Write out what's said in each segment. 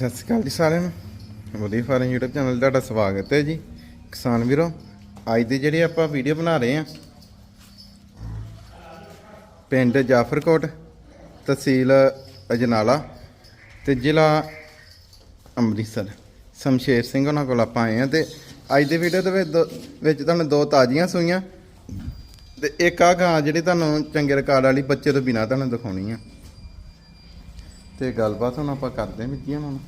ਸਤਿ ਸ਼੍ਰੀ ਅਕਾਲ ਜੀ ਸਾਰਿਆਂ ਨੂੰ। ਵਧੀਆ ਫਾਰਮ YouTube ਚੈਨਲ ਤੇ ਤੁਹਾਡਾ ਸਵਾਗਤ ਹੈ ਜੀ। ਕਿਸਾਨ ਵੀਰੋ, ਅੱਜ ਦੀ ਜਿਹੜੀ ਆਪਾਂ ਵੀਡੀਓ ਬਣਾ ਰਹੇ ਹਾਂ, ਪਿੰਡ ਜਾਫਰਕੋਟ ਤਹਿਸੀਲ ਅਜਨਾਲਾ ਤੇ ਜ਼ਿਲ੍ਹਾ ਅੰਮ੍ਰਿਤਸਰ। ਸ਼ਮਸ਼ੇਰ ਸਿੰਘ ਉਹਨਾਂ ਕੋਲ ਆਪਾਂ ਆਏ ਹਾਂ ਤੇ ਅੱਜ ਦੀ ਵੀਡੀਓ ਦੇ ਦੋ- ਵਿੱਚ ਤੁਹਾਨੂੰ ਦੋ ਤਾਜ਼ੀਆਂ ਸੂਈਆਂ ਤੇ ਇੱਕ ਆ ਗਾਂ ਜਿਹੜੀ ਤੁਹਾਨੂੰ ਚੰਗੇ ਰਿਕਾਰਡ ਵਾਲੀ ਬੱਚੇ ਤੋਂ ਬਿਨਾ ਤੁਹਾਨੂੰ ਦਿਖਾਉਣੀ ਆ। ਤੇ ਗੱਲਬਾਤ ਹੁਣ ਆਪਾਂ ਕਰਦੇ ਹਾਂ ਵਿੱਜੀਆਂ ਹੁਣ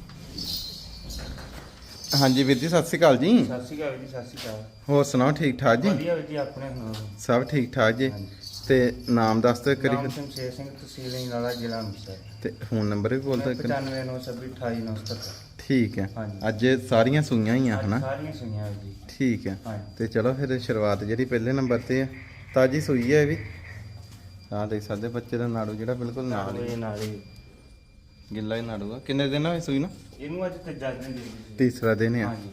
ਹਾਂਜੀ ਵੀਰ ਜੀ ਸਤਿ ਸ਼੍ਰੀ ਅਕਾਲ ਜੀ। ਸਤਿ ਸ਼੍ਰੀ ਅਕਾਲ ਜੀ ਸਤਿ ਸ਼੍ਰੀ ਅਕਾਲ। ਹੋਰ ਸੁਣਾਓ ਠੀਕ ਠਾਕ ਜੀ? ਵਧੀਆ ਜੀ ਆਪਣੇ ਸੁਣਾਓ? ਸਭ ਠੀਕ ਠਾਕ ਜੀ। ਤੇ ਨਾਮ ਦੱਸ ਦਿਓ ਕਰੀ ਨਾਮ ਸਿੰਘ ਸ਼ੇਰ ਸਿੰਘ ਤਹਿਸੀਲ ਇੰਗਾਲਾ ਜ਼ਿਲ੍ਹਾ ਅੰਮ੍ਰਿਤਸਰ। ਤੇ ਫੋਨ ਨੰਬਰ ਵੀ ਬੋਲ ਦਿਓ ਇੱਕ। 9596289977 ਠੀਕ ਹੈ। ਹਾਂਜੀ। ਅੱਜ ਸਾਰੀਆਂ ਸੂਈਆਂ ਹੀ ਆ ਹਨਾ? ਸਾਰੀਆਂ ਸੁਣੀਆਂ ਜੀ। ਠੀਕ ਹੈ। ਤੇ ਚਲੋ ਫਿਰ ਸ਼ੁਰੂਆਤ ਜਿਹੜੀ ਪਹਿਲੇ ਨੰਬਰ ਤੇ ਆ ਤਾਜੀ ਸੂਈ ਹੈ ਇਹ ਵੀ। ਆਹ ਦੇਖ ਸਕਦੇ ਬੱਚੇ ਦਾ ਨਾੜੂ ਜਿਹੜਾ ਬਿਲਕੁਲ ਹੀ। ਨਾਲ ਹੀ। ਗਿੱਲਾ ਹੀ ਨਾੜੂ ਆ ਕਿੰਨੇ ਦਿਨ ਹੋਏ ਸੂਈ ਨੂੰ? ਇਹਨੂੰ ਅੱਜ ਤੇ ਜੱਜ ਨੇ ਦੇ ਦਿੱਤੀ। ਤੀਸਰਾ ਦਿਨ ਆ। ਹਾਂਜੀ।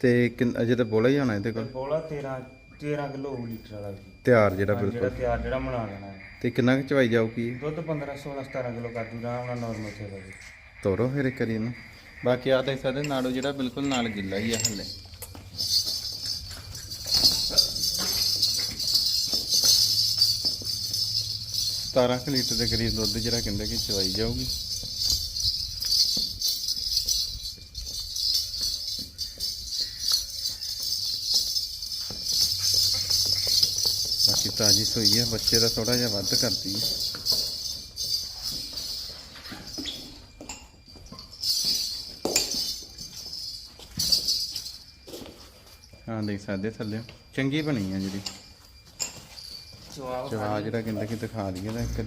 ਤੇ ਕਿੰਨ- ਅਜੇ ਤਾਂ ਬੋਲਾ ਹੀ ਹੋਣਾ ਇਹਦੇ ਕੋਲ? ਬੋਲਾ 13 13 ਕਿਲੋ ਲੀਟਰ ਵਾਲਾ ਜੀ ਤਿਆਰ ਜਿਹੜਾ ਬਿਲਕੁਲ। ਤਿਆਰ ਜਿਹੜਾ ਬਣਾ ਲੈਣਾ ਹੈ। ਤੇ ਕਿੰਨਾ ਕੁ ਚਵਾਈ ਜਾਊਗੀ ਇਹ? ਦੁੱਧ 15 16 17 ਕਿਲੋ ਕਰ ਦੂਗਾ ਉਹਨਾਂ ਨਾਰਮਲ ਤੇ ਜੀ ਤੋਰੋ ਫਿਰ ਇੱਕ ਵਾਰੀ ਇਹਨੂੰ। ਬਾਕੀ ਆ ਦੇਖ ਸਕਦੇ ਨਾੜੂ ਜਿਹੜਾ ਬਿਲਕੁਲ ਨਾਲ ਗਿੱਲਾ ਹੀ ਆ ਹੱਲੇ। ਸਤਾਰਾਂ ਕੁ ਲੀਟਰ ਦੇ ਕਰੀਬ ਦੁੱਧ ਜਿਹੜਾ ਕਹਿੰਦੇ ਕਿ ਚਵਾਈ ਜਾਊਗੀ। ਤਾਜੀ ਸੋਈ ਹੈ ਬੱਚੇ ਦਾ ਥੋੜਾ ਜਿਹਾ ਵੱਧ ਕਰਦੀ ਹੈ ਹਾਂ ਦੇਖ ਸਕਦੇ ਥੱਲੇ। ਚੰਗੀ ਬਣੀ ਆ ਜਿਹੜੀ। ਜਵਾਬ ਜਿਹੜਾ ਕਹਿੰਦਾ ਕਿ ਦਿਖਾ ਦਈਏ ਤਾਂ ਇੱਕ।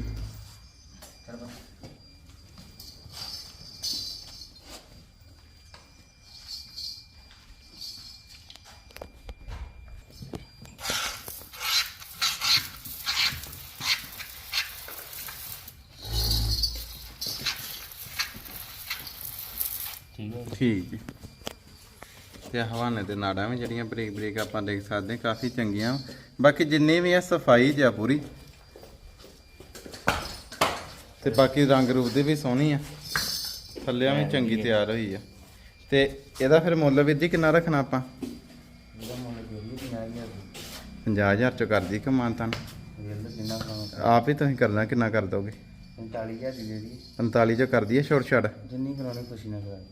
ਠੀਕ ਹੈ ਠੀਕ ਜੀ। ਤੇ ਹਵਾਨੇ ਦੇ ਨਾੜਾਂ ਵੀ ਜਿਹੜੀਆਂ ਬਰੀਕ ਬਰੀਕ ਆਪਾਂ ਦੇਖ ਸਕਦੇ ਹਾਂ, ਕਾਫੀ ਚੰਗੀਆਂ। ਬਾਕੀ ਜਿੰਨੀ ਵੀ ਆ ਸਫ਼ਾਈ ਜਿਆ ਪੂਰੀ। ਤੇ ਬਾਕੀ ਰੰਗ ਰੂਪ ਦੀ ਵੀ ਸੋਹਣੀ ਆ। ਥੱਲਿਆਂ ਵੀ ਚੰਗੀ ਤਿਆਰ ਹੋਈ ਆ। ਤੇ ਇਹਦਾ ਫਿਰ ਮੁੱਲ ਵੀਰ ਜੀ ਕਿੰਨਾ ਰੱਖਣਾ ਆਪਾਂ? ਇਹਦਾ ਮੁੱਲ ਜਿਹੜੀ ਵੀ ਨਾ ਗਿਆ 50000 ਚੋਂ ਕਰਦੀ ਕਮਾਨ ਤਾਂ। ਵੇਲ ਕਿੰਨਾ ਕਰਾਉਣਾ ਆਪ ਹੀ ਤੁਸੀਂ ਕਰਨਾ ਕਿੰਨਾ ਕਰ ਦੋਗੇ? 45000 ਦੀ ਦੇ ਦੀ 45 ਚੋਂ ਕਰ ਦਈਏ ਛੋੜ ਛੜ ਜਿੰਨੀ ਕਰਾਉਣੀ ਖੁਸ਼ੀ ਨਾਲ ਕਰਾਈ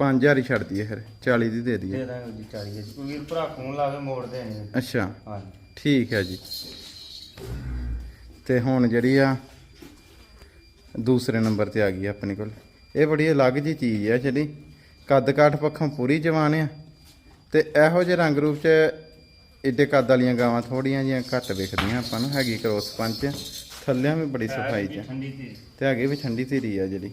5000 ਹੀ ਛੱਡ ਦਈਏ ਫਿਰ 40 ਦੀ ਦੇ ਦਈਏ। ਦੇ ਦਾਂਗੇ ਜੀ 40 ਜੀ ਕੋਈ ਵੀਰ ਭਰਾ ਫੋਨ ਲਾ ਕੇ ਮੋੜ ਦੇਣੇ ਅੱਛਾ। ਹਾਂਜੀ। ਠੀਕ ਹੈ ਜੀ। ਤੇ ਹੁਣ ਜਿਹੜੀ ਆ ਦੂਸਰੇ ਨੰਬਰ ਤੇ ਆ ਗਈ ਆ ਆਪਣੇ ਕੋਲ। ਇਹ ਬੜੀ ਅਲੱਗ ਜੀ ਚੀਜ਼ ਆ ਜਿਹੜੀ ਕੱਦ ਕਾਠ ਪੱਖੋਂ ਪੂਰੀ ਜਵਾਨ ਆ। ਤੇ ਇਹੋ ਜਿਹੇ ਰੰਗ ਰੂਪ ਚ ਏਡੇ ਕੱਦ ਵਾਲੀਆਂ ਗਾਵਾਂ ਥੋੜੀਆਂ ਜੀਆਂ ਘੱਟ ਵਿਖਦੀਆਂ ਆਪਾਂ ਨੂੰ ਹੈਗੀ ਕਰੋਸ ਪੰਚ ਥੱਲਿਆਂ ਵੀ ਬੜੀ ਸਫ਼ਾਈ ਚ। ਤੇ ਹੈਗੀ ਵੀ ਠੰਡੀ ਧੀਰੀ ਆ ਜਿਹੜੀ।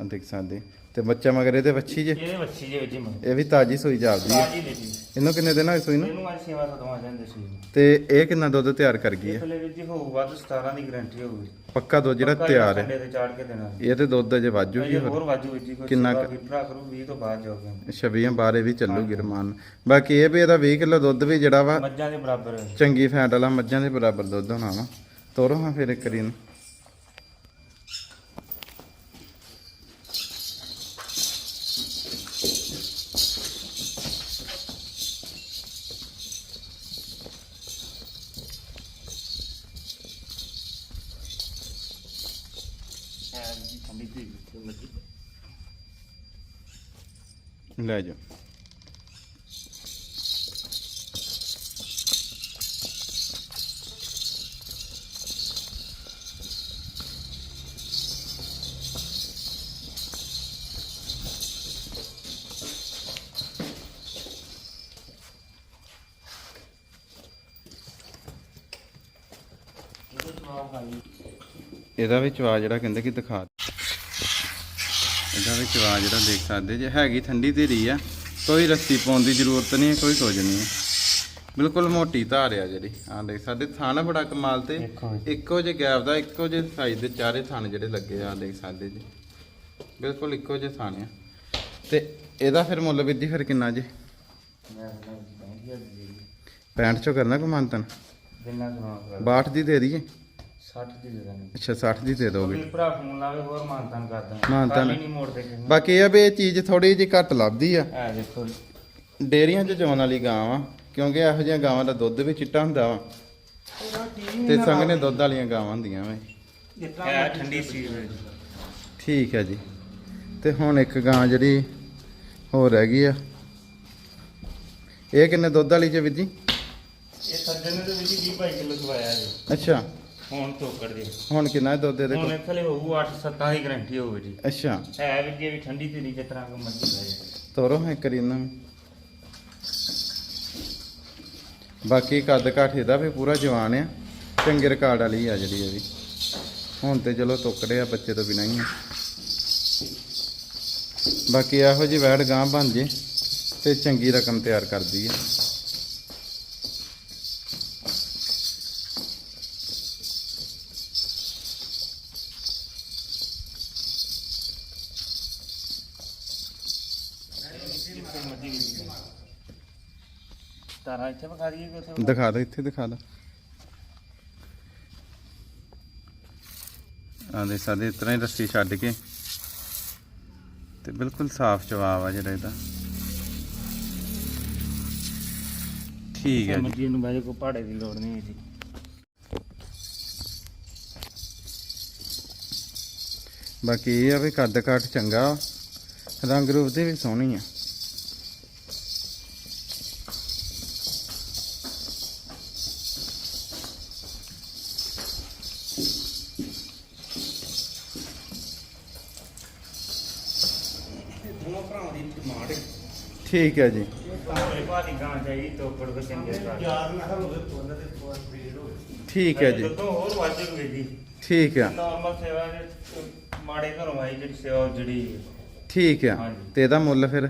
ਆ ਦੇਖ ਸਕਦੇ। ਤੇ ਬੱਚਾ ਮਗਰ ਇਹਦੇ ਵੱਛੀ ਜੇ। ਇਹਦੇ ਵੱਛੀ ਜੇ ਹੀ ਮੰਗ ਇਹ ਵੀ ਤਾਜੀ ਸੂਈ ਜਾਪਦੀ ਤਾਜੀ ਲੈਤੀ ਇਹਨੂੰ ਕਿੰਨੇ ਦਿਨ ਹੋਏ ਸੂਈ ਨੂੰ? ਇਹਨੂੰ ਅੱਜ ਸੇਵਾ ਸਦਵਾ ਜਾਂਦੇ ਸੀ ਤੇ ਇਹ ਕਿੰਨਾ ਦੁੱਧ ਤਿਆਰ ਕਰ ਗਈ ਹੈ? ਥਲੇ ਵਿੱਚ ਹੀ ਹੋਊ ਵੱਧ 17 ਦੀ ਗਾਰੰਟੀ ਹੋਊਗੀ। ਪੱਕਾ ਦੁੱਧ ਜਿਹੜਾ ਤਿਆਰ ਹੈ। ਤੇ ਇਹ ਤੇ ਦੁੱਧ ਅਜੇ ਵਾਜੂ ਹੀ ਹੋਰ ਵਾਜੂ ਹੀ ਕੋਈ ਕਿੰਨਾ? ਵੀਰ ਭਰਾ ਕਰੂ 20 ਤੋਂ ਬਾਅਦ ਜਾਓਗੇ ਛਬੀਆਂ ਬਾਰੇ ਵੀ ਚੱਲੂਗੀ ਰਮਾਨ। ਬਾਕੀ ਇਹ ਵੀ ਇਹਦਾ 20 ਕਿਲੋ ਦੁੱਧ ਵੀ ਜਿਹੜਾ ਵਾ ਮੱਝਾਂ ਦੇ ਬਰਾਬਰ ਹੈ। ਚੰਗੀ ਫੈਟ ਵਾਲਾ ਮੱਝਾਂ ਦੇ ਬਰਾਬਰ ਦੁੱਧ ਹੋਣਾ ਵਾ। ਤੋਰੋ ਹਾਂ ਫਿਰ ਇੱਕ ਲੈ ਜਾਓ ਇਹਦਾ ਵੀ ਚਵਾ ਜਿਹੜਾ ਕਹਿੰਦੇ ਕਿ ਦਿਖਾ ਇਹਦਾ ਵੀ ਚਵਾ ਜਿਹੜਾ ਦੇਖ ਸਕਦੇ ਜੇ ਹੈਗੀ ਠੰਡੀ ਧੀਰੀ ਆ ਕੋਈ ਰੱਸੀ ਪਾਉਣ ਦੀ ਜ਼ਰੂਰਤ ਨਹੀਂ ਹੈ ਕੋਈ ਕੁਝ ਨਹੀਂ ਹੈ। ਬਿਲਕੁਲ ਮੋਟੀ ਧਾਰ ਆ ਜਿਹੜੀ ਆਹ ਦੇਖ ਸਕਦੇ ਥਾਣਾ ਬੜਾ ਕਮਾਲ ਤੇ। ਇੱਕੋ ਜਿਹੇ ਗੈਪ ਦਾ ਇੱਕੋ ਜਿਹੇ ਸਾਈਜ਼ ਦੇ ਚਾਰੇ ਥਣ ਜਿਹੜੇ ਲੱਗੇ ਆ ਦੇਖ ਸਕਦੇ ਜੀ। ਬਿਲਕੁਲ ਇੱਕੋ ਜਿਹੇ ਥਣ ਆ। ਤੇ ਇਹਦਾ ਫਿਰ ਮੁੱਲ ਵਿੱਧੀ ਫਿਰ ਕਿੰਨਾ ਜੀ? ਮੈਂ ਨਾ ਬੈਠੀ ਆ ਜੀ 65 ਚੋਂ ਕਰਨਾ ਦਿਨਾਂ ਕਰਾਉਣਾ 62 ਦੀ ਦੇ ਦਈਏ। 60 ਦੀ ਦੇ ਦਾਂਗੇ। ਅੱਛਾ 60 ਦੀ ਦੇ ਦੋਗੇ। ਭਰਾ ਫੋਨ ਲਾਵੇ ਹੋਰ ਮਾਨਤਾਨ ਕਰ ਦਾਂਗੇ। ਮਾਨਤਾਨ। ਨਹੀਂ ਮੋੜਦੇ ਕਿਸੇ ਨੂੰ। ਬਾਕੀ ਇਹ ਆ ਵੀ ਇਹ ਚੀਜ਼ ਥੋੜੀ ਜਿਹੀ ਘੱਟ ਲੱਭਦੀ ਆ। ਇਹ ਦੇਖੋ। ਡੇਰੀਆਂ 'ਚ ਚੋਣ ਵਾਲੀ ਗਾਂ ਵਾ ਕਿਉਂਕਿ ਇਹੋ ਜਿਹੀਆਂ ਗਾਵਾਂ ਦਾ ਦੁੱਧ ਵੀ ਚਿੱਟਾ ਹੁੰਦਾ ਵਾ। ਤੇ ਸੰਘਣੇ ਦੁੱਧ ਵਾਲੀਆਂ ਗਾਵਾਂ ਹੁੰਦੀਆਂ ਵਾ ਇਹ। ਇਹ ਠੰਡੀ ਸੀ ਠੀਕ ਹੈ ਜੀ। ਤੇ ਹੁਣ ਇੱਕ ਗਾਂ ਜਿਹੜੀ ਹੋਰ ਰਹਿ ਗਈ ਆ। ਇਹ ਕਿੰਨੇ ਦੁੱਧ ਵਾਲੀ ਚ ਵੀਰ ਜੀ? ਇਹ ਸੱਜਣ ਨੇ ਤੇ ਵਿੱਚ 20 22 ਕਿਲੋ ਖਵਾਇਆ ਜੀ। ਅੱਛਾ। ਹੁਣ ਤੋਕੜ ਦੇ ਹੁਣ ਕਿੰਨਾ ਹੈ ਦੁੱਧ ਇਹਦੇ ਹੁਣ ਕੋਲ? ਇੱਥੇ ਲਈ ਹੋਊ 8 7 ਦੀ ਗਰੰਟੀ ਹੋਊਗੀ ਜੀ। ਅੱਛਾ। ਹੈ ਵੀ ਜੇ ਵੀ ਠੰਡੀ ਤੇ ਜਿਸ ਤਰ੍ਹਾਂ ਕੋ ਮਰਜ਼ੀ ਲੈ ਤੋਰੋ ਹੈ ਕਰੀ ਇਹਨਾਂ ਨੂੰ। ਬਾਕੀ ਕੱਦ ਕਾਠ ਇਹਦਾ ਵੀ ਪੂਰਾ ਜਵਾਨ ਆ। ਚੰਗੇ ਰਿਕਾਰਡ ਵਾਲੀ ਆ ਜਿਹੜੀ ਇਹ ਵੀ। ਹੁਣ ਤੇ ਚਲੋ ਟੁਕੜੇ ਆ ਬੱਚੇ ਤੋਂ ਬਿਨਾਂ ਹੀ ਆ। ਬਾਕੀ ਇਹੋ ਜਿਹੀ ਵੈੜ ਗਾਂ ਬਣ ਜੇ ਤੇ ਚੰਗੀ ਰਕਮ ਤਿਆਰ ਕਰਦੀ ਆ। ਜਿੱਥੇ ਮਰਜ਼ੀ ਤਾਰਾ ਇੱਥੇ ਵਿਖਾ ਦਈਏ ਕਿ ਉੱਥੇ ਦਿਖਾ ਦੇ ਇੱਥੇ ਦਿਖਾ ਦੇ। ਆ ਦੇ ਸਾਡੇ ਇਸ ਤਰ੍ਹਾਂ ਹੀ ਰੱਸੀ ਛੱਡ ਕੇ। ਤੇ ਬਿਲਕੁਲ ਸਾਫ਼ ਜਵਾਬ ਆ ਜਿਹੜਾ ਇਹਦਾ। ਠੀਕ ਹੈ ਜੀ। ਮਰਜ਼ੀ ਨੂੰ ਬਾਜੇ ਕੋ ਪਹਾੜੇ ਦੀ ਲੋੜ ਨਹੀਂ ਜੀ ਬਾਕੀ ਇਹ ਆ ਵੀ ਕੱਦ ਕਾਠ ਚੰਗਾ। ਰੰਗ ਰੂਪ ਦੇ ਵੀ ਸੋਹਣੀ ਆ। ਭਰਾਵਾਂ ਦੀ ਡਿਮਾਂਡ ਹੈ। ਠੀਕ ਹੈ ਜੀ। ਕੋ ਯਾਰ ਨਾ ਉਹਨਾਂ ਦੇ ਠੀਕ ਹੈ ਜੀ। ਹੋਰ ਠੀਕ ਆ ਨਾਰਮਲ ਸੇਵਾ ਦੇ ਮਾੜੇ ਘਰੋਂ ਆਈ ਜਿਹੜੀ ਸੇਵਾ ਉਹ ਜਿਹੜੀ ਠੀਕ ਆ ਹਾਂਜੀ। ਤੇ ਇਹਦਾ ਮੁੱਲ ਫਿਰ?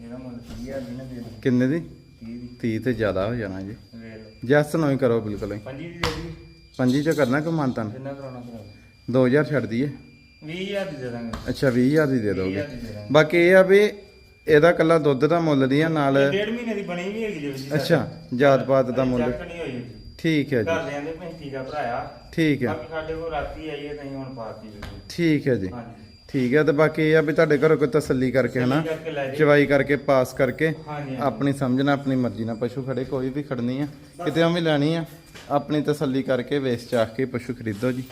ਇਹਦਾ ਮੁੱਲ 30000 ਦੀ ਨਾ ਦੇ ਦੇ ਕਿੰਨੇ ਦੀ? 30 ਦੀ। 30 ਤੇ ਜ਼ਿਆਦਾ ਹੋ ਜਾਣਾ ਜੀ। ਵੇਲ ਜੈਸ ਨੂੰ ਹੀ ਕਰੋ ਬਿਲਕੁਲ ਹੀ। ਪੰਜੀ ਦੀ ਦੇ ਦੀ ਪੰਜੀ ਚ ਕਰਨਾ ਕੋਈ ਮਾਨਤਨ ਜਿੰਨਾ ਕਰਾਉਣਾ ਕਰਾ 2000 ਛੱਡ ਦਈਏ। 20000 ਦੀ ਦੇ ਦਾਂਗੇ। ਅੱਛਾ 20000 ਦੀ ਦੇ ਦੋਗੇ। 20000 ਦੀ ਦੇ ਦਾਂਗੇ। ਬਾਕੀ ਇਹ ਆ ਵੀ ਇਹਦਾ ਕੱਲਾ ਦੁੱਧ ਦਾ ਮੁੱਲ ਨਹੀਂ ਆ ਨਾਲ ਡੇਢ ਮਹੀਨੇ ਦੀ ਬਣੀ ਵੀ ਹੈਗੀ ਜੀ ਜੀ ਅੱਛਾ ਜਾਤ ਪਾਤ ਦਾ ਮੁੱਲ। ਚੱਕ ਨਹੀਂ ਹੋਈ ਜੀ। ਠੀਕ ਹੈ ਜੀ। ਦੇ ਦਾ ਭਰਾਇਆ ਠੀਕ ਹੈ। ਬਾਕੀ ਸਾਡੇ ਕੋਲ ਰਾਤੀ ਆਈ ਹੈ ਤਾਂ ਅਸੀਂ ਹੁਣ ਪਾਤੀ ਜੀ। ਠੀਕ ਹੈ ਜੀ। ਹਾਂਜੀ। ਠੀਕ ਹੈ ਤੇ ਬਾਕੀ ਇਹ ਆ ਵੀ ਤੁਹਾਡੇ ਘਰੋਂ ਕੋਈ ਤਸੱਲੀ ਕਰਕੇ ਹਨਾ ਕਰਕੇ ਲੈ। ਚਵਾਈ ਕਰਕੇ ਪਾਸ ਕਰਕੇ ਹਾਂਜੀ ਹਾਂਜੀ। ਆਪਣੀ ਸਮਝਣਾ ਆਪਣੀ ਮਰਜ਼ੀ ਨਾਲ ਪਸ਼ੂ ਖੜੇ ਕੋਈ ਵੀ ਖੜਨੀ ਆ ਕਿਤੇ ਵੀ ਲੈਣੀ ਆ ਆਪਣੀ ਤਸੱਲੀ ਕਰਕੇ ਵੇਚ ਚਾਖ ਕੇ ਪਸ਼ੂ ਖਰੀਦੋ ਜੀ।